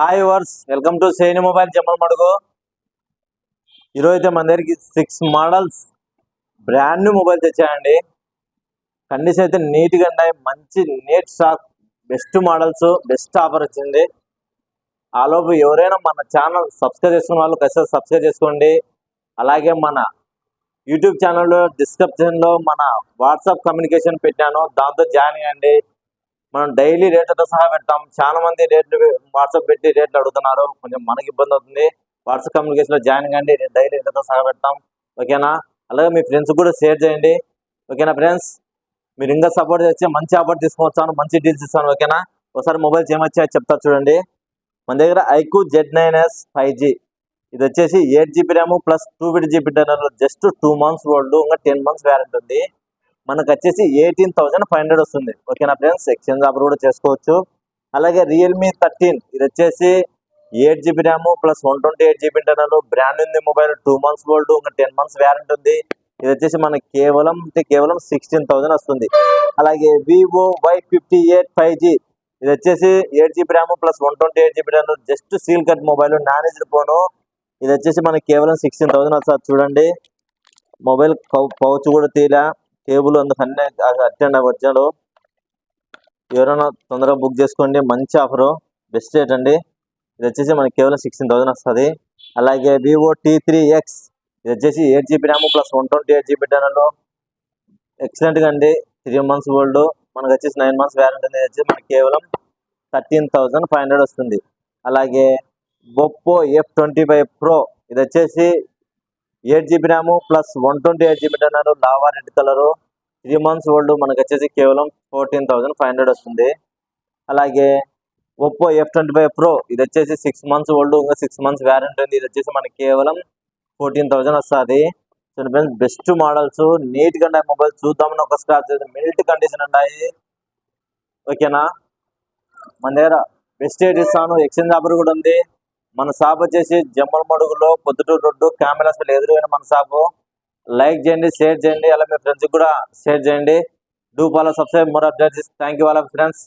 Hi verse welcome to Saini mobile Jammalamadugu ఈరోజు మన దగ్గరికి six models brand new mobile తెచ్చాయండి. Condition అయితే నీట్గా ఉన్నాయి. మంచి neat stock best models best offer వచ్చింది. ఆలోపు ఎవరైనా మన ఛానల్ సబ్స్క్రైబ్ చేసుకున్న వాళ్ళు ఖచ్చితంగా సబ్స్క్రైబ్ చేసుకోండి. అలాగే మన యూట్యూబ్ ఛానల్లో డిస్క్రిప్షన్లో మన వాట్సాప్ కమ్యూనికేషన్ పెట్టాను. దాంతో జాయిన్ అయ్యండి మనం డైలీ రేట్లతో సహా పెడతాం. చాలా మంది రేట్లు వాట్సాప్ పెట్టి రేట్లు అడుగుతున్నారు. కొంచెం మనకి ఇబ్బంది అవుతుంది. వాట్సాప్ కమ్యూనికేషన్లో జాయిన్ కండి డైలీ రేట్లతో సహా పెడతాం. ఓకేనా? అలాగే మీ ఫ్రెండ్స్ కూడా షేర్ చేయండి. ఓకేనా ఫ్రెండ్స్? మీరు ఇంకా సపోర్ట్ చేస్తే మంచి ఆఫర్ తీసుకొచ్చాను మంచి డీల్స్ ఇస్తాను. ఓకేనా? ఒకసారి మొబైల్స్ ఏమొచ్చా చెప్తా చూడండి. మన దగ్గర iQOO Z nine S five G. ఇది వచ్చేసి eight GB RAM plus two fifty GB just two months old. ఇంకా టెన్ మంత్స్ వ్యారంటీ ఉంది. మనకు వచ్చేసి ఎయిటీన్ థౌసండ్ ఫైవ్ హండ్రెడ్ వస్తుంది. ఓకేనా ఫ్రెండ్స్? ఎక్స్చేంజ్ ఆఫర్ కూడా చేసుకోవచ్చు. అలాగే రియల్మీ థర్టీన్ ఇది వచ్చేసి eight GB RAM plus one twenty eight GB internal brand ఉంది మొబైల్ టూ మంత్స్ ఓల్డ్ ఇంకా టెన్ మంత్స్ వ్యారంటీ ఉంది. ఇది వచ్చేసి మనకి కేవలం అంటే కేవలం సిక్స్టీన్ థౌసండ్ వస్తుంది. అలాగే Vivo Y fifty eight five G ఇది వచ్చేసి eight GB RAM plus one twenty eight GB RAM just seal cut mobile managed phone. ఇది వచ్చేసి మనకి కేవలం సిక్స్టీన్ థౌసండ్ వస్తుంది. చూడండి. మొబైల్ పౌచ్ కూడా తీలా కేబుల్ అందుకు అన్ని అటెండ్ వచ్చాడు ఎవరైనా తొందరగా బుక్ చేసుకోండి మంచి ఆఫర్ బెస్ట్ రేట్ అండి. ఇది వచ్చేసి మనకి కేవలం సిక్స్టీన్ థౌసండ్ వస్తుంది. అలాగే వివో టీ త్రీ ఎక్స్ ఇది వచ్చేసి eight GB RAM plus one twenty eight GB డానర్లో ఎక్సలెంట్గా అండి. Three months old. మనకు వచ్చేసి నైన్ మంత్స్ వ్యారంటీ వచ్చేసి మనకి కేవలం థర్టీన్ థౌసండ్ ఫైవ్ హండ్రెడ్ వస్తుంది. అలాగే Oppo F twenty five pro ఇది వచ్చేసి eight GB RAM plus one twenty eight GB అన్నారు lava red colour. Three months old మనకు వచ్చేసి కేవలం ఫోర్టీన్ థౌసండ్ ఫైవ్ హండ్రెడ్ వస్తుంది. అలాగే Oppo F twenty five pro ఇది వచ్చేసి సిక్స్ మంత్స్ ఓల్డ్ ఇంకా సిక్స్ మంత్స్ వ్యారంటీ ఉంది. ఇది వచ్చేసి మనకి కేవలం ఫోర్టీన్ థౌసండ్ వస్తుంది. చూడండి ఫ్రెండ్స్ బెస్ట్ మోడల్స్ నీట్గా ఉన్నాయి మొబైల్ చూద్దామని ఒక స్క్రాచ్ మిల్ట్ కండిషన్ ఉన్నాయి. ఓకేనా? మన దగ్గర బెస్ట్ రేట్ ఇస్తాను ఎక్స్చేంజ్ ఆఫర్ కూడా ఉంది. మన షాప్ వచ్చేసి జమ్మల మడుగులో పొద్దుటూరు రోడ్డు కెమెరా అసలు ఎదురుగా మన షాపు లైక్ చేయండి షేర్ చేయండి అలా మీ ఫ్రెండ్స్ కూడా షేర్ చేయండి. Do follow subscribe more updates. Thank you వాళ్ళ ఫ్రెండ్స్